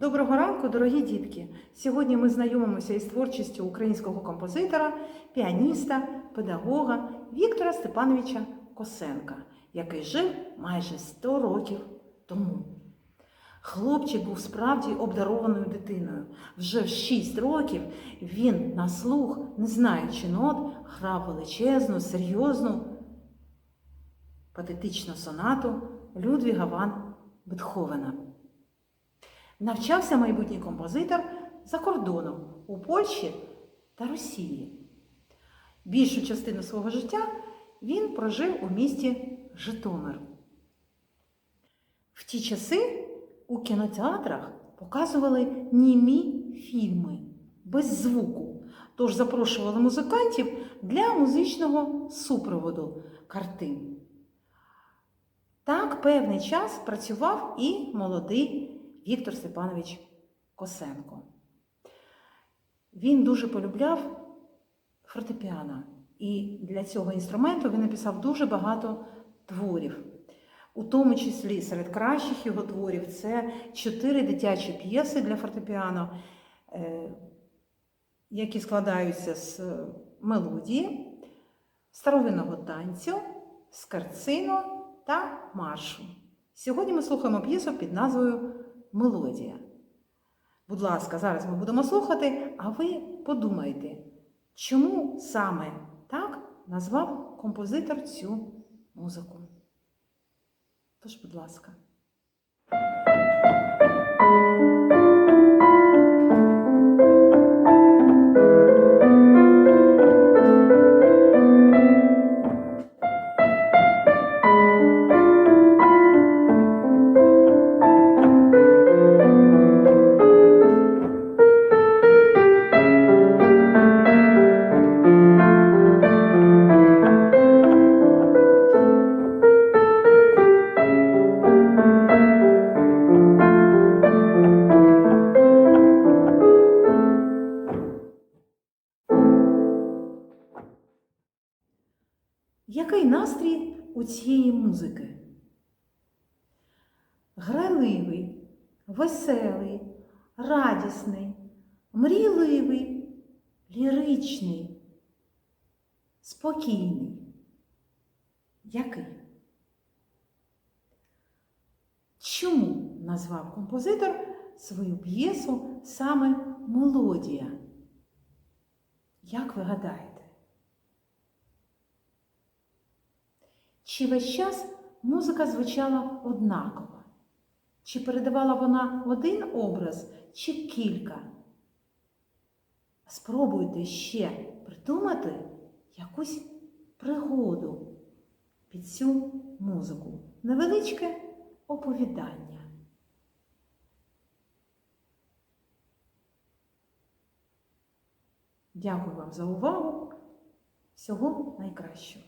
Доброго ранку, дорогі дітки! Сьогодні ми знайомимося із творчістю українського композитора, піаніста, педагога Віктора Степановича Косенка, який жив майже 100 років тому. Хлопчик був справді обдарованою дитиною. Вже в 6 років він на слух, не знаючи нот, грав величезну, серйозну, патетичну сонату Людвіга ван Бетховена. Навчався майбутній композитор за кордоном у Польщі та Росії. Більшу частину свого життя він прожив у місті Житомир. В ті часи у кінотеатрах показували німі фільми без звуку, тож запрошували музикантів для музичного супроводу картин. Так певний час працював і молодий Віктор Степанович Косенко. Він дуже полюбляв фортепіано, і для цього інструменту він написав дуже багато творів. У тому числі серед кращих його творів це чотири дитячі п'єси для фортепіано, е, які складаються з мелодії, старовинного танцю, скарцину та маршу. Сьогодні ми слухаємо п'єсу під назвою Мелодія. Будь ласка, зараз ми будемо слухати, а ви подумайте, чому саме так назвав композитор цю музику. Тож, будь ласка. Який настрій у цієї музики? Грайливий, веселий, радісний, мрійливий, ліричний, спокійний. Який? Чому назвав композитор свою п'єсу саме мелодія? Як ви гадаєте? Чи весь час музика звучала однаково? Чи передавала вона один образ, чи кілька? Спробуйте ще придумати якусь пригоду під цю музику. Невеличке оповідання. Дякую вам за увагу. Всього найкращого.